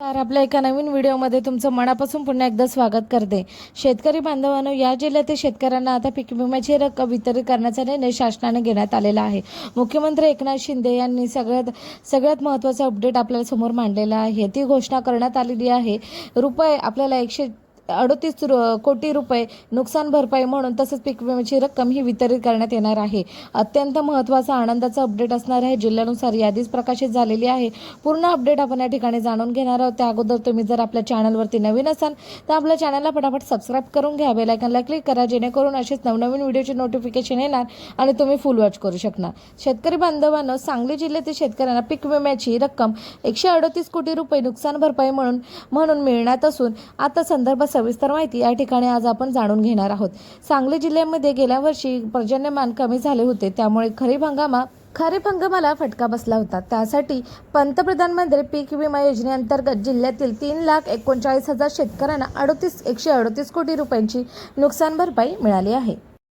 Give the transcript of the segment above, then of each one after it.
तर आपल्या एका नवीन व्हिडिओमध्ये तुमचं मनापासून पुन्हा एकदा स्वागत करते. शेतकरी बांधवांनो या जिल्ह्यातील शेतकऱ्यांना आता पीक विम्याची रक्कम वितरित करण्याचा निर्णय शासनाने घेण्यात आलेला आहे. मुख्यमंत्री एकनाथ शिंदे यांनी सगळ्यात सगळ्यात महत्त्वाचा अपडेट आपल्याला समोर मांडलेला आहे. ती घोषणा करण्यात आलेली आहे. रुपये आपल्याला एकशे अडतीस रु- कोटी रुपये नुकसान भरपाई म्हणून तसंच पीक विम्याची रक्कम ही वितरित करण्यात येणार आहे. अत्यंत महत्त्वाचा आनंदाचा अपडेट असणार आहे. जिल्ह्यानुसार यादीच प्रकाशित झालेली आहे. पूर्ण अपडेट आपण या ठिकाणी जाणून घेणार आहोत. त्या अगोदर तुम्ही जर आपल्या चॅनलवरती नवीन असाल तर आपल्या चॅनलला फटाफट सबस्क्राईब करून घ्या. बेलायकनला क्लिक करा जेणेकरून असेच नवनवीन व्हिडिओचे नोटिफिकेशन येणार आणि तुम्ही फुल वॉच करू शकणार. शेतकरी बांधवांनो सांगली जिल्ह्यातील शेतकऱ्यांना पीक विम्याची रक्कम एकशे अडतीस कोटी रुपये नुकसान भरपाई म्हणून म्हणून मिळण्यात असून आता संदर्भात सविस्तर माहिती या ठिकाणी आज आपण जाणून घेणार आहोत. सांगली जिल्ह्यामध्ये गेल्या वर्षी पर्जन्यमान कमी झाले होते. त्यामुळे खरीप हंगामा खरीप हंगामाला फटका बसला होता. त्यासाठी पंतप्रधान मंत्री पीक विमा योजनेअंतर्गत जिल्ह्यातील तीन लाख एकोणचाळीस हजार शेतकऱ्यांना अडतीस एकशे अडतीस कोटी रुपयांची नुकसान भरपाई मिळाली आहे.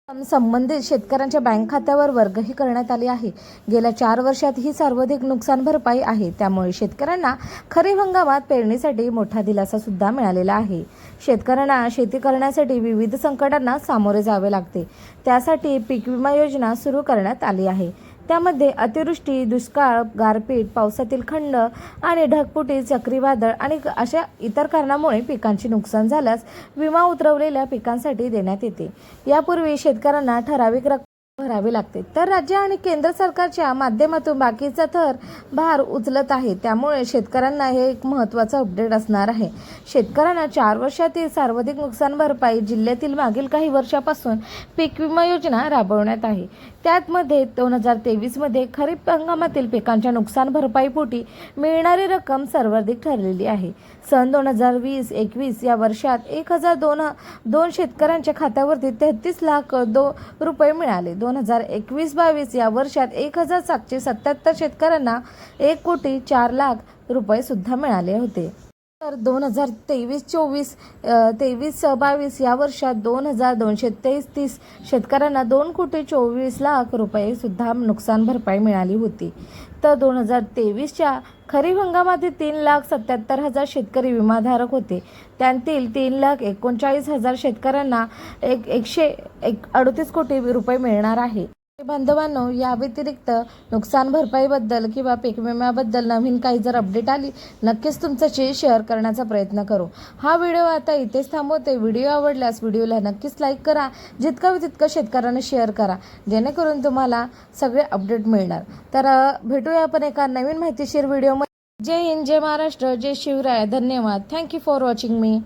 संबंधित शेतकऱ्यांच्या बँक खात्यावर वर्गही करण्यात आली आहे. गेल्या चार वर्षात ही सर्वाधिक नुकसान भरपाई आहे. त्यामुळे शेतकऱ्यांना खरीप हंगामात पेरणीसाठी मोठा दिलासा सुद्धा मिळालेला आहे. शेतकऱ्यांना शेती करण्यासाठी विविध संकटांना सामोरे जावे लागते. त्यासाठी पीक विमा योजना सुरू करण्यात आली आहे. त्यामध्ये अतिवृष्टी दुष्काळ गारपीट पावसातील खंड आणि ढगफुटी चक्रीवादळ आणि अशा इतर कारणामुळे पिकांचे नुकसान झाल्यास विमा उतरवलेल्या पिकांसाठी देण्यात येते. यापूर्वी शेतकऱ्यांना ठराविक रक्कम भरावी लागते. तर राज्य आणि केंद्र सरकारच्या माध्यमातून बाकीचा थर भार उचलत आहे. त्यामुळे शेतकऱ्यांना हे एक महत्त्वाचं अपडेट असणार आहे. शेतकऱ्यांना चार वर्षातील सर्वाधिक नुकसान भरपाई जिल्ह्यातील मागील काही वर्षापासून पीक विमा योजना राबवण्यात आहे. त्यातमध्ये दोन हजार तेवीसमध्ये खरीप हंगामातील पिकांच्या नुकसान भरपाईपोटी मिळणारी रक्कम सर्वाधिक ठरलेली आहे. सन दोन हजार वीस एकवीस या वर्षात एक हजार दोन दोन शेतकऱ्यांच्या खात्यावरती तेहतीस लाख दो रुपये मिळाले. दोन हजार एकवीस बावीस या वर्षात एक हजार सातशे सत्याहत्तर शेतकऱ्यांना एक कोटी चार लाख रुपये सुद्धा मिळाले होते. तर दोन हजार तेवीस चोवीस तेवीस बावीस या वर्षात दोन हजार दोनशे तेवीस तीस शेतकऱ्यांना दोन कोटी चोवीस लाख रुपये सुद्धा नुकसान भरपाई मिळाली होती. तर दोन हजार तेवीसच्या खरीप हंगामातील तीन लाख सत्याहत्तर हजार शेतकरी विमाधारक होते. त्यातील तीन लाख एकोणचाळीस हजार शेतकऱ्यांना एक एकशे एक अडतीस कोटी रुपये मिळणार आहे. बांधवांनो या व्यतिरिक्त नुकसान भरपाईबद्दल किंवा पीक विम्याबद्दल नवीन काही जर अपडेट आली नक्कीच तुमच्याशी शेअर करण्याचा प्रयत्न करू. हा व्हिडिओ आता इथेच थांबवते. व्हिडिओ आवडल्यास व्हिडिओला नक्कीच लाईक करा. जितकं तितकं शेतकऱ्यांना शेअर करा. जेणेकरून तुम्हाला सगळे अपडेट मिळणार. तर भेटूया आपण एका नवीन माहितीशीर व्हिडिओमध्ये जय हिंद जय महाराष्ट्र जय शिवराय. धन्यवाद. Thank you for watching me